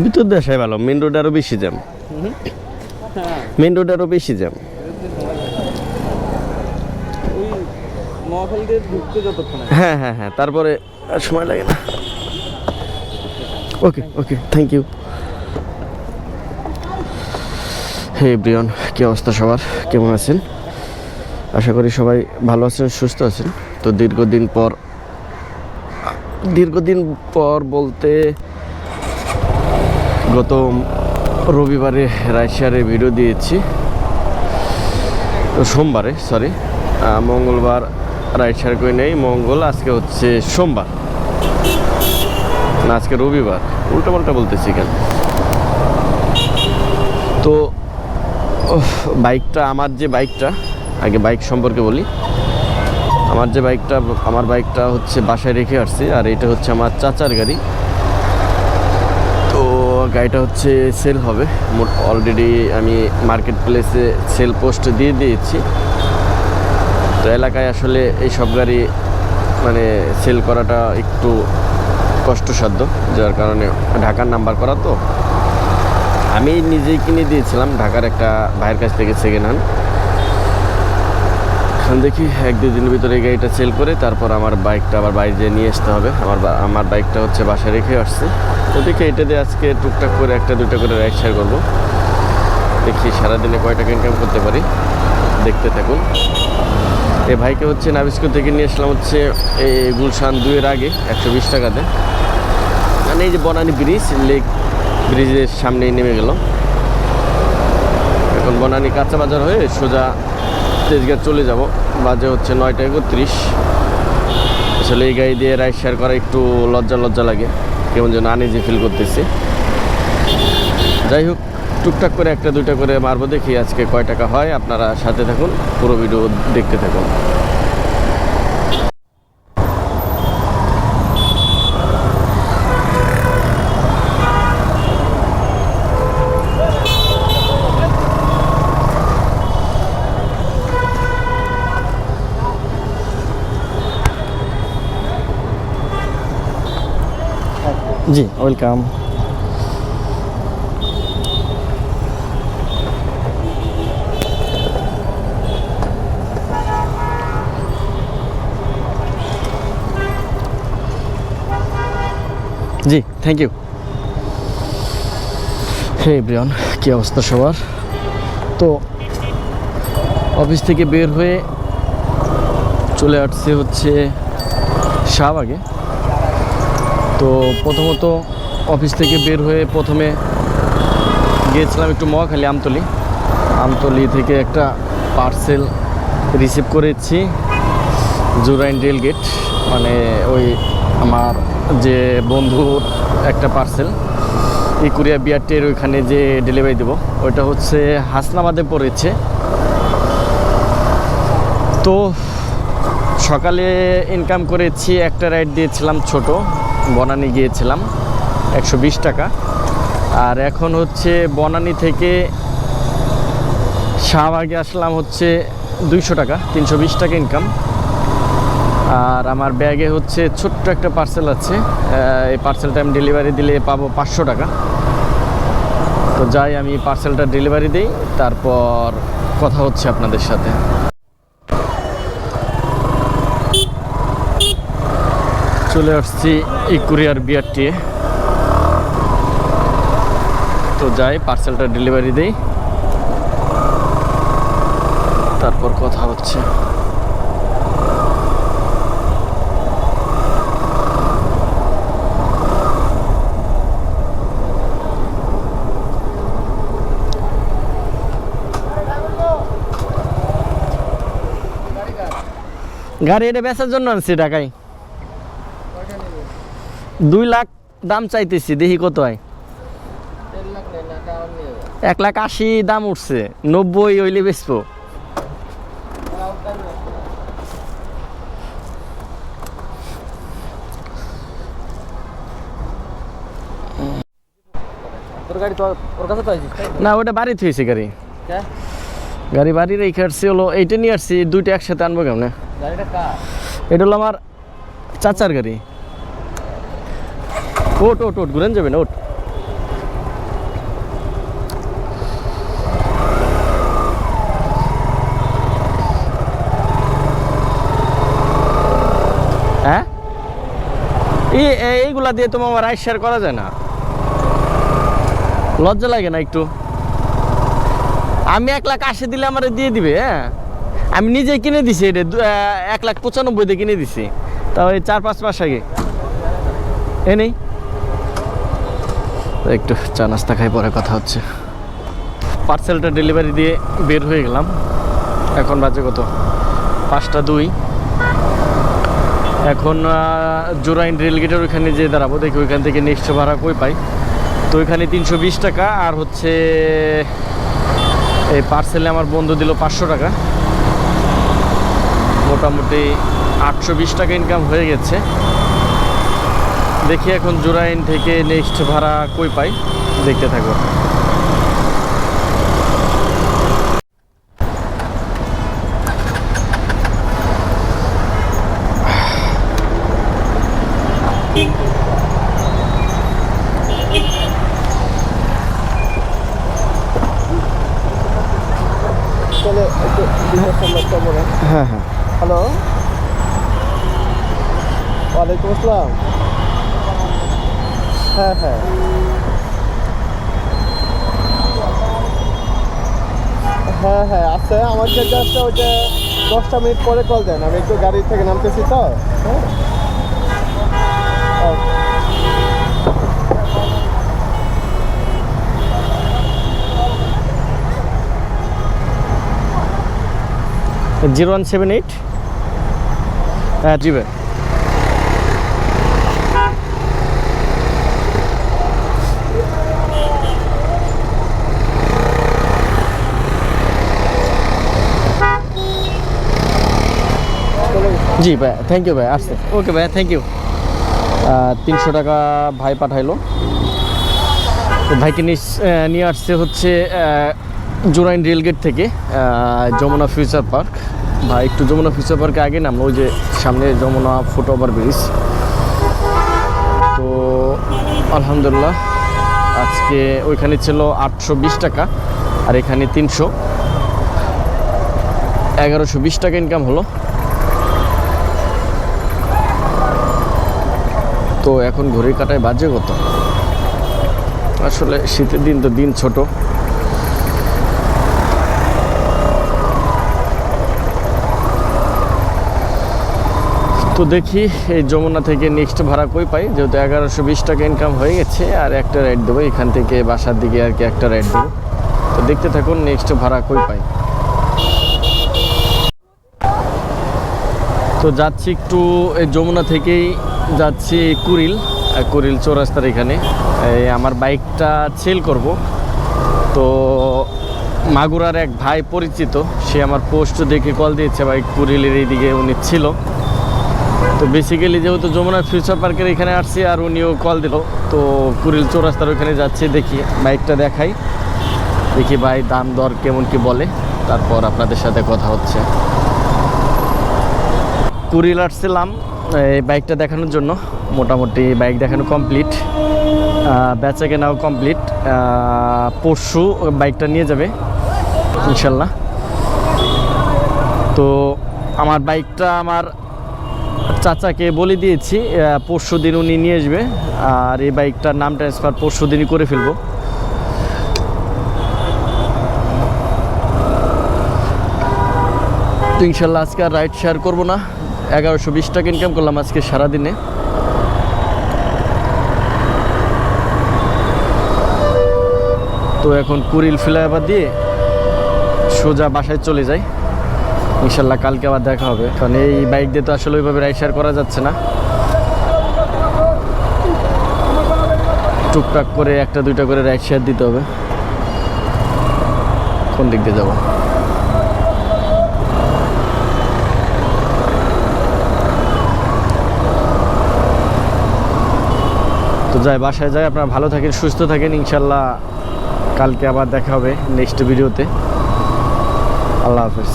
ভিতর দেশাই ভালো main road আরও বেশি জ্যাম মেন রোড আরও বেশি জ্যাম। হ্যাঁ হ্যাঁ হ্যাঁ তারপরে আর সময় লাগে না। Okay okay thank you hey Brian কী অবস্থা সবার? কেমন আছেন? আশা করি সবাই ভালো আছেন সুস্থ আছেন। তো দীর্ঘদিন পর দীর্ঘদিন পর বলতে গত রবিবারে রাইশিয়ারে ভিডিও দিয়েছি। সোমবারে সরি মঙ্গলবার রাইট শেয়ার করে নেই, মঙ্গল আজকে হচ্ছে সোমবার। না, আজকে রবিবার। উল্টা পাল্টা বলতেছি কেন? তো বাইকটা, আমার যে বাইকটা, আগে বাইক সম্পর্কে বলি। আমার যে বাইকটা, আমার বাইকটা হচ্ছে বাসায় রেখে আসছি, আর এটা হচ্ছে আমার চাচার গাড়ি। গাড়িটা হচ্ছে সেল হবে। অলরেডি আমি মার্কেট প্লেসে সেল পোস্ট দিয়ে দিয়েছি। তো এলাকায় আসলে এই সব গাড়ি মানে সেল করাটা একটু কষ্টসাধ্য, যার কারণে ঢাকার নাম্বার করা তো। আমি নিজেই কিনে দিয়েছিলাম, ঢাকার একটা ভাইয়ের কাছ থেকে সেকেন্ড হ্যান্ড দেখি এক দুই দিনের ভিতরে এই গাড়িটা সেল করে তারপর আমার বাইকটা আবার বাইরে নিয়ে আসতে হবে। আমার আমার বাইকটা হচ্ছে বাসায় রেখে আসছে। তো দেখি এটা দিয়ে আজকে টুকটাক করে একটা দুটো করে রাইড শেয়ার করব। দেখি সারাদিনে কয় টাকা ইনকাম করতে পারি। দেখতে থাকুন। এ ভাইকে হচ্ছে নাবিস্কো থেকে নিয়ে আসলাম হচ্ছে এই গুলশান দুয়ের আগে, একশো বিশ টাকাতে। মানে এই যে বনানী ব্রিজ লেক ব্রিজের সামনেই নেমে গেল এখন বনানী কাঁচা বাজার হয়ে সোজা তেজগাঁ চলে যাব। বাজে হচ্ছে নয়টা একত্রিশ। আসলে এই গাড়ি দিয়ে রাইড শেয়ার করা একটু লজ্জা লজ্জা লাগে। কেমন যেন আনিজি ফিল করতেছি। যাই হোক, টুকটাক করে একটা দুইটা করে মারবো দেখি আজকে কয় টাকা হয়। আপনারা সাথে থাকুন, পুরো ভিডিও দেখতে থাকুন। জি ওয়েলকাম জি থ্যাংক ইউ হে ব্রিয়ন কী অবস্থা সবার? তো অফিস থেকে বের হয়ে চলে আসছে হচ্ছে শাহবাগে। তো প্রথমত অফিস থেকে বের হয়ে প্রথমে গিয়েছিলাম একটু মহাখালী আমতলি। আমতলি থেকে একটা পার্সেল রিসিভ করেছি জুরাইন রেল গেট মানে ওই আমার যে বন্ধুর একটা পার্সেল এই কুরিয়া বিআরটির ওইখানে যে ডেলিভারি দেবো। ওইটা হচ্ছে হাসনাবাদে পড়েছে। তো সকালে ইনকাম করেছি, একটা রাইড দিয়েছিলাম ছোট। বনানি গিয়েছিলাম, একশো বিশ টাকা। আর এখন হচ্ছে বনানি থেকে শাহবাগে আসলাম হচ্ছে দুইশো টাকা, তিনশো বিশ টাকা ইনকাম আর আমার ব্যাগে হচ্ছে ছোট্ট একটা পার্সেল আছে এই পার্সেলটা আমি ডেলিভারি দিলে পাবো পাঁচশো টাকা। তো যাই, আমি পার্সেলটা ডেলিভারি দিই, তারপর কথা হচ্ছে আপনাদের সাথে। চলে আসছি এই কুরিয়ার বিআরটি তো যাই পার্সেলটা ডেলিভারি দেই। তারপর কথা হচ্ছে। গাড়ি এটা বেচার জন্য আনছি ঢাকায়। দুই লাখ দাম চাইতেছি দেখি কত হয়। এক লাখ আশি দাম উঠছে নব্বই হইলে বেচবো? না ওটা বাড়ি থুয়েছি গাড়ি? গাড়ি বাড়ি রেখে আসছি হলো এইটা নিয়ে আসছি দুইটা একসাথে আনব কেমন? এটা হলো আমার চাচার গাড়ি। ওট ওট ওট, ঘুরেন যাবেন, ওট। হ্যাঁ? এইগুলা দিয়ে তোমার রাইস শেয়ার করা যায় না। লজ্জা লাগে না একটু। আমি এক লাখ আশি দিলে আমার দিয়ে দিবে হ্যাঁ? আমি নিজে কিনে দিছি, এটা এক লাখ পঁচানব্বইতে কিনে দিছি। তাও ওই চার পাঁচ মাস আগে। এ নেই। একটু চা নাস্তা খাই, পরে কথা হচ্ছে। পার্সেলটা ডেলিভারি দিয়ে বের হয়ে গেলাম। এখন বাজে কত? পাঁচটা দুই। এখন জোরাইন রেলগেটের ওইখানে যে দাঁড়াবো। দেখি ওইখান থেকে নেক্সট ভাড়া কই পাই। তো ওইখানে তিনশো বিশ টাকা, আর হচ্ছে এই পার্সেলে আমার বন্ধু দিল পাঁচশো টাকা। মোটামুটি আটশো বিশ টাকা ইনকাম হয়ে গেছে। দেখি এখন জোরাইন থেকে নেক্সট ভাড়া কই পাই? দেখতে থাকব। হ্যাঁ হ্যাঁ। হ্যালো। ওয়ালাইকুম আসসালাম। হ্যাঁ হ্যাঁ। হ্যাঁ হ্যাঁ যে জাস্ট ওইটা দশটা মিনিট পরে কল দেন। আমি একটু গাড়ি থেকে নামতেছি তো। হ্যাঁ. Zero one seven eight? হ্যাঁ জি ভাই চলে গেছে। জি ভাই থ্যাংক ইউ ভাই আসছে। ওকে ভাই থ্যাংক ইউ তিনশো টাকা ভাই পাঠাইলো। তো ভাইকে নিয়ে আসছে হচ্ছে জোরাইন রেলগেট থেকে যমুনা ফিউচার পার্ক। ভাই একটু যমুনা ফিউচার পার্কে আগে নামলো ওই যে সামনে যমুনা ফুট ওভার ব্রিজ। তো আলহামদুলিল্লাহ আজকে ওইখানে ছিল আটশো বিশ টাকা আর এখানে তিনশো। এগারোশো বিশ টাকা ইনকাম হলো। তো এখন ঘড়ি কাটায় বাজে কত? আসলে শীতের দিন তো দিন ছোট। তো দেখি এই যমুনা থেকে নেক্সট ভাড়া কই পাই? যেহেতু এগারোশো বিশ টাকা ইনকাম হয়ে গেছে, আর একটা রাইড দেবো। এখান থেকে বাসার দিকে আর কি একটা রাইড দেবো। তো দেখতে থাকুন নেক্সট ভাড়া কই পাই। তো যাচ্ছি একটু এই যমুনা থেকেই যাচ্ছি কুরিল কুরিল চৌরাস্তার এখানে। আমার বাইকটা সেল করব। তো মাগুরার এক ভাই পরিচিত, সে আমার পোস্ট দেখে কল দিয়েছে বাইক কুরিলের এইদিকে উনি ছিল। তো বেসিক্যালি যেহেতু যমুনা ফিউচার পার্কের এখানে আসছি আর উনিও কল দিল, তো কুরিল চৌরাস্তার ওখানে যাচ্ছি, দেখি বাইকটা দেখাই। দেখি ভাই দাম দর কেমন কি বলে, তারপর আপনাদের সাথে কথা হচ্ছে। কুরিল আসছিলাম, এই বাইকটা দেখানোর জন্য। মোটামুটি বাইক দেখানো কমপ্লিট বেচা কেনাও কমপ্লিট পরশু বাইকটা নিয়ে যাবে, ইনশাল্লাহ। তো আমার বাইকটা আমার চাচাকে বলে দিয়েছি পরশু দিন উনি নিয়ে আসবে, আর এই বাইকটার নাম ট্রান্সফার পরশু দিনই করে ফেলব। ইনশাল্লাহ আজকে আর রাইড শেয়ার করব না। এগারোশো বিশ টাকা ইনকাম করলাম আজকে সারাদিনে। তো এখন কুরিল ফ্লাইওভার দিয়ে সোজা বাসায় চলে যাই। ইনশাল্লাহ কালকে আবার দেখা হবে। কারণ এই বাইক দিয়ে তো আসলে ওইভাবে রাইড শেয়ার করা যাচ্ছে না। টুকটাক করে একটা দুইটা করে রাইড শেয়ার দিতে হবে। কোন দিক দিয়ে যাব? যাই, বাসায় যাই, আপনারা ভালো থাকেন, সুস্থ থাকেন, ইনশাল্লাহ কালকে আবার দেখা হবে নেক্সট ভিডিওতে আল্লাহ হাফিজ।